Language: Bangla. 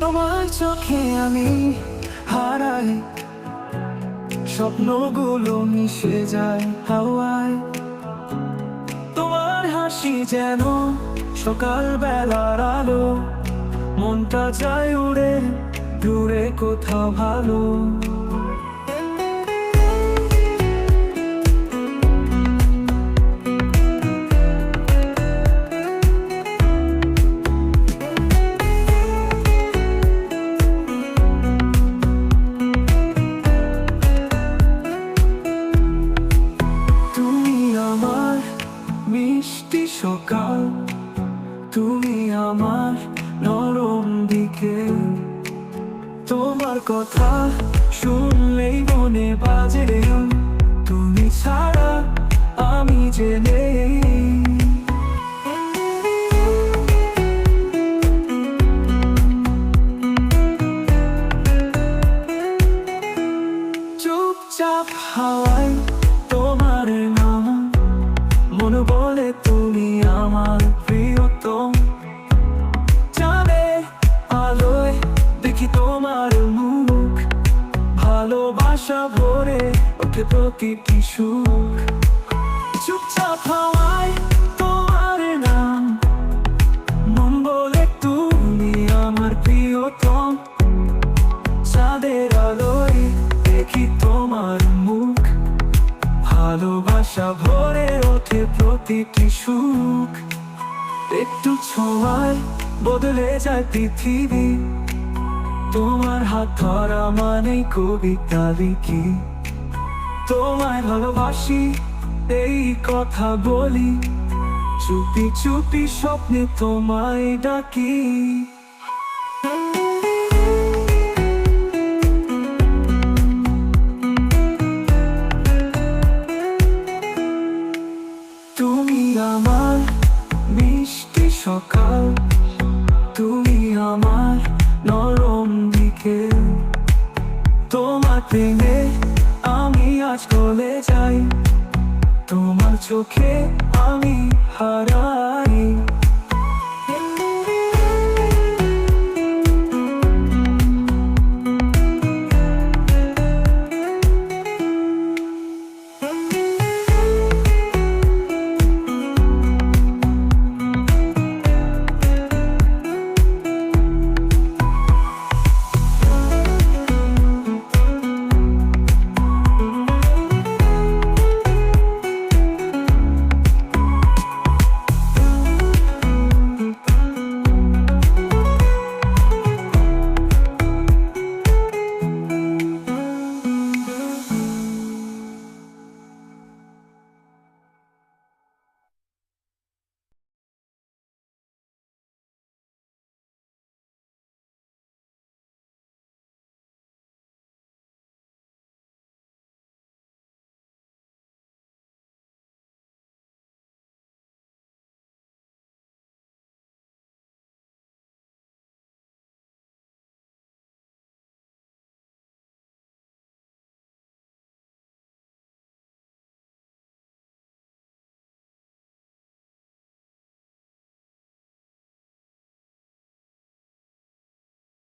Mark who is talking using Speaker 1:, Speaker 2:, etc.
Speaker 1: তোমার চোখে আমি হারাই। স্বপ্নগুলো মিশে যায় হাওয়ায়। তোমার হাসি যেন সকাল বেলার আলো। মনটা যায় উড়ে দূরে কোথাও ভালো। তুমি আমার নরম দিকে। তোমার কথা শুনলেই মনে বাজে। তুমি ছাড়া আমি নেই চুপচাপ হাওয়ায় তোমার নাম। মনে বলে তুমি আমার ভালোবাসা ভরে ওঠে প্রতিটি সুখ। চুপচাপ হাওয়ায় তোমার নাম। মন বলে তুমি আমার প্রিয়তম। চাঁদের আলোয় দেখি তোমার মুখ। ভালোবাসা ভরে ওঠে প্রতিটি সুখ। একটু ছোঁয়ায় বদলে যায় পৃথিবী। তোমার হাত ধরা মানেই কবিতা লিখি। তোমায় ভালোবাসি, এই কথা বলি। চুপি চুপি স্বপ্নে তোমায় ডাকি। তুমি আমার মিষ্টি সকাল। তুমি আমার নরম দিকে। তোমার প্রেমে আমি আজ চলে যাই। তোমার চোখে আমি হারাই।